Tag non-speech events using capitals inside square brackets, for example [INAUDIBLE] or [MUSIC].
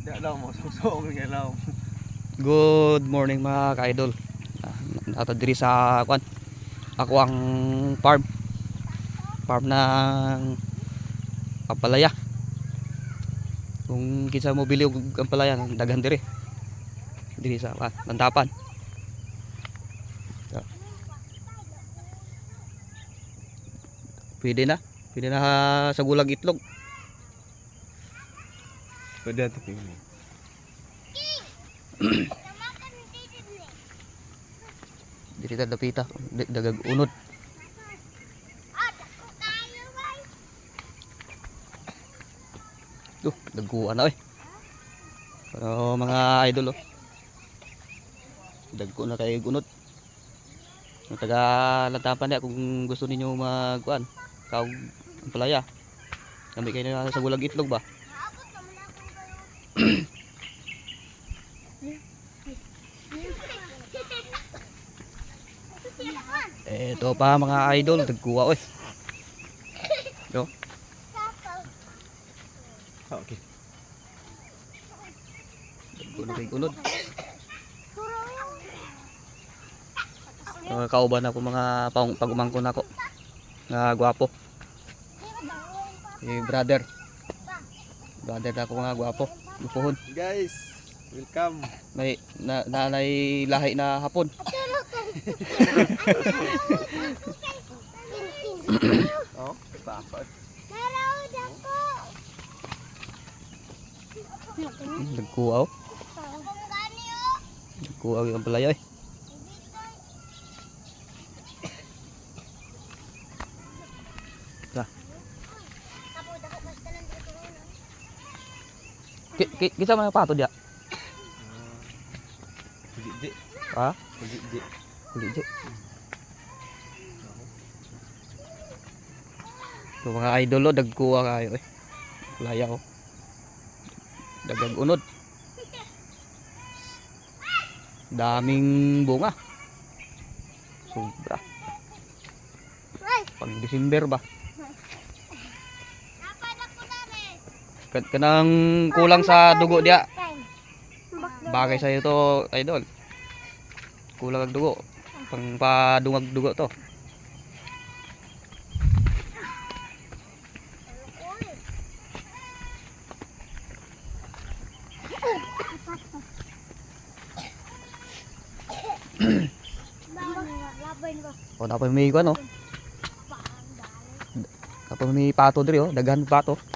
Daw mo susong nga daw. Good morning mga ka-idol. Ah, Nata diri sa kwan. Ako ang farm. Farm ng Ampalaya. Kung kinsa mo bili og Ampalaya ng daghan diri. Diri sa kwan, Lantapan. Pwede na. Pwede na sa gulag itlog. Pwede ito ping. Diri ta dapita. Dagag unod. Duh, dagkuan na eh. Pero mga idol oh. Dagko na kay unod. Yung taga lantapan niya kung gusto ninyo magkuan. Kaw ang palaya. Kami kayo na sa gulag itlog ba? Eto pa mga idol, dagkuha oy. Yo, Ah, okay. na kay unod. Mga kauban ako mga pagumangkon ako. Nga gwapo. Si brother. Brother ako mga gwapo. Lupuhon. Guys, welcome. May na, nanay lahi na hapon. Oh, pakot. Dagkuha oh. Dagkuha yung palaya eh. Ki, ki, kita man pato dia. Hindi di. Ha? Hindi di. Kuli je. Ito mga idol oh, dagkuha kayo eh. Palaya oh. Dagag unod. Daming bunga. Sobra. Pag December ba? Kanang kulang sa dugo dia. Bagay sa to, idol. Kulang ang dugo. Pang padungag dugo to. O [COUGHS] dapat may kuan oh. Kapag may pato diri oh, daghan pato.